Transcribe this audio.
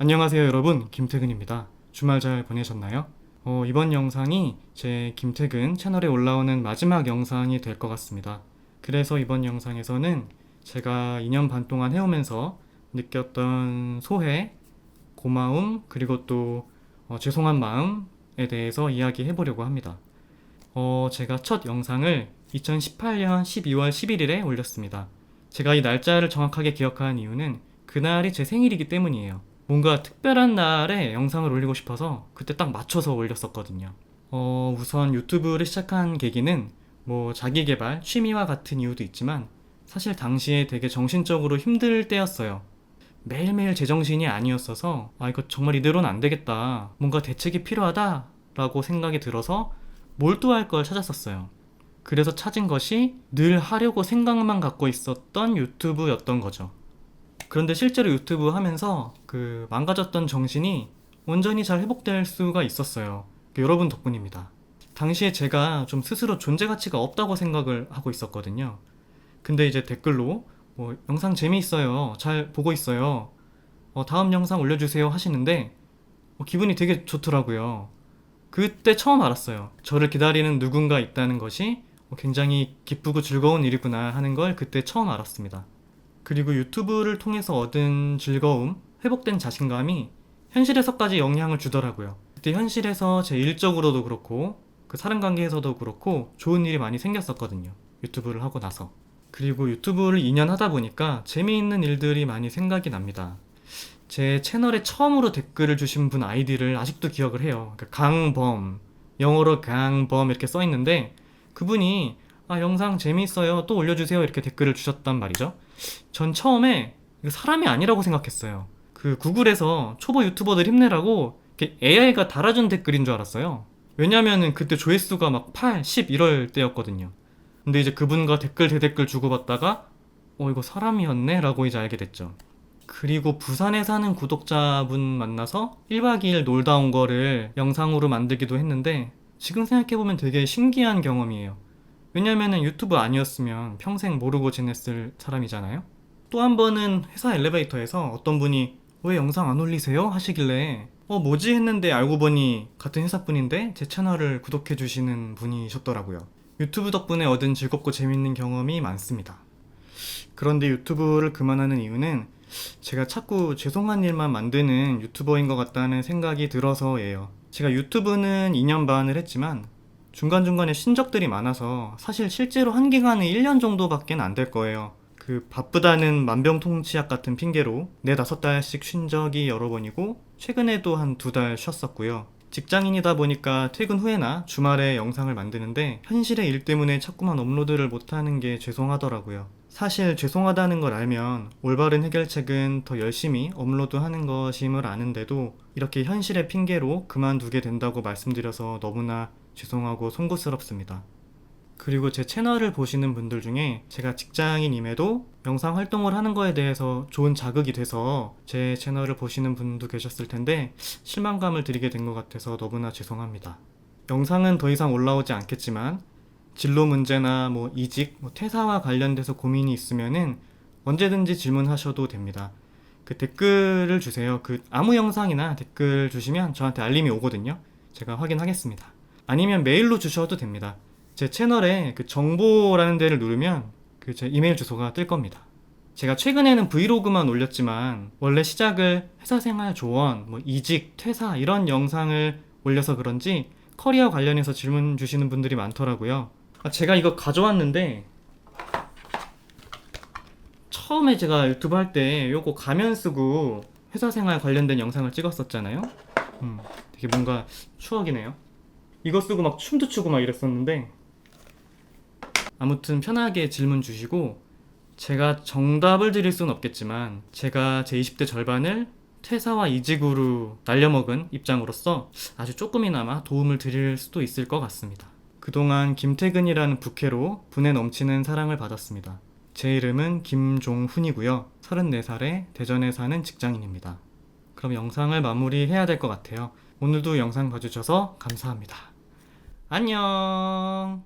안녕하세요 여러분 김태근입니다. 주말 잘 보내셨나요? 어, 이번 영상이 제 김태근 채널에 올라오는 마지막 영상이 될 것 같습니다. 그래서 이번 영상에서는 제가 2년 반 동안 해오면서 느꼈던 소회, 고마움, 그리고 또 어, 죄송한 마음에 대해서 이야기해 보려고 합니다. 어, 제가 첫 영상을 2018년 12월 11일에 올렸습니다. 제가 이 날짜를 정확하게 기억하는 이유는 그날이 제 생일이기 때문이에요. 뭔가 특별한 날에 영상을 올리고 싶어서 그때 딱 맞춰서 올렸었거든요. 어, 우선 유튜브를 시작한 계기는 뭐 자기 개발, 취미와 같은 이유도 있지만 사실 당시에 되게 정신적으로 힘들 때였어요. 매일매일 제정신이 아니었어서 아 이거 정말 이대로는 안 되겠다. 뭔가 대책이 필요하다 라고 생각이 들어서 몰두할 걸 찾았었어요. 그래서 찾은 것이 늘 하려고 생각만 갖고 있었던 유튜브였던 거죠. 그런데 실제로 유튜브 하면서 그 망가졌던 정신이 온전히 잘 회복될 수가 있었어요. 그 여러분 덕분입니다. 당시에 제가 좀 스스로 존재 가치가 없다고 생각을 하고 있었거든요. 근데 이제 댓글로 뭐 영상 재미있어요. 잘 보고 있어요. 어, 다음 영상 올려주세요 하시는데 어, 기분이 되게 좋더라고요. 그때 처음 알았어요. 저를 기다리는 누군가 있다는 것이 어, 굉장히 기쁘고 즐거운 일이구나 하는 걸 그때 처음 알았습니다. 그리고 유튜브를 통해서 얻은 즐거움, 회복된 자신감이 현실에서까지 영향을 주더라고요. 그때 현실에서 제 일적으로도 그렇고 그 사람 관계에서도 그렇고 좋은 일이 많이 생겼었거든요. 유튜브를 하고 나서. 그리고 유튜브를 2년 하다 보니까 재미있는 일들이 많이 생각이 납니다. 제 채널에 처음으로 댓글을 주신 분 아이디를 아직도 기억을 해요. 그러니까 강범, 영어로 강범 이렇게 써 있는데 그분이 아 영상 재미있어요 또 올려주세요 이렇게 댓글을 주셨단 말이죠. 전 처음에 사람이 아니라고 생각했어요. 그 구글에서 초보 유튜버들 힘내라고 AI가 달아준 댓글인 줄 알았어요. 왜냐면은 그때 조회수가 막 8, 10 이럴 때였거든요. 근데 이제 그분과 댓글 대댓글 주고받다가 어 이거 사람이었네 라고 이제 알게 됐죠. 그리고 부산에 사는 구독자분 만나서 1박 2일 놀다 온 거를 영상으로 만들기도 했는데 지금 생각해보면 되게 신기한 경험이에요. 왜냐면은 유튜브 아니었으면 평생 모르고 지냈을 사람이잖아요. 또 한 번은 회사 엘리베이터에서 어떤 분이 왜 영상 안 올리세요? 하시길래 어 뭐지 했는데 알고 보니 같은 회사 분인데 제 채널을 구독해 주시는 분이셨더라고요. 유튜브 덕분에 얻은 즐겁고 재밌는 경험이 많습니다. 그런데 유튜브를 그만하는 이유는 제가 자꾸 죄송한 일만 만드는 유튜버인 것 같다는 생각이 들어서예요. 제가 유튜브는 2년 반을 했지만 중간중간에 신적들이 많아서 사실 실제로 한 기간은 1년 정도밖에 안 될 거예요. 그 바쁘다는 만병통치약 같은 핑계로 네 다섯 달씩 쉰 적이 여러 번이고 최근에도 한 두 달 쉬었었고요. 직장인이다 보니까 퇴근 후에나 주말에 영상을 만드는데 현실의 일 때문에 자꾸만 업로드를 못하는 게 죄송하더라고요. 사실 죄송하다는 걸 알면 올바른 해결책은 더 열심히 업로드하는 것임을 아는데도 이렇게 현실의 핑계로 그만두게 된다고 말씀드려서 너무나 죄송하고 송구스럽습니다. 그리고 제 채널을 보시는 분들 중에 제가 직장인임에도 영상 활동을 하는 거에 대해서 좋은 자극이 돼서 제 채널을 보시는 분도 계셨을 텐데 실망감을 드리게 된 것 같아서 너무나 죄송합니다. 영상은 더 이상 올라오지 않겠지만 진로 문제나 뭐 이직, 뭐 퇴사와 관련돼서 고민이 있으면은 언제든지 질문하셔도 됩니다. 그 댓글을 주세요. 그 아무 영상이나 댓글 주시면 저한테 알림이 오거든요. 제가 확인하겠습니다. 아니면 메일로 주셔도 됩니다. 제 채널에 그 정보라는 데를 누르면 그 제 이메일 주소가 뜰 겁니다. 제가 최근에는 브이로그만 올렸지만 원래 시작을 회사 생활 조언, 뭐 이직, 퇴사 이런 영상을 올려서 그런지 커리어 관련해서 질문 주시는 분들이 많더라고요. 아, 제가 이거 가져왔는데 처음에 제가 유튜브 할 때 요거 가면 쓰고 회사 생활 관련된 영상을 찍었었잖아요. 음, 되게 뭔가 추억이네요. 이거 쓰고 막 춤도 추고 막 이랬었는데 아무튼 편하게 질문 주시고 제가 정답을 드릴 수는 없겠지만 제가 제 20대 절반을 퇴사와 이직으로 날려먹은 입장으로서 아주 조금이나마 도움을 드릴 수도 있을 것 같습니다. 그동안 김태근이라는 부캐로 분에 넘치는 사랑을 받았습니다. 제 이름은 김종훈이고요. 34살에 대전에 사는 직장인입니다. 그럼 영상을 마무리해야 될 것 같아요. 오늘도 영상 봐주셔서 감사합니다. 안녕!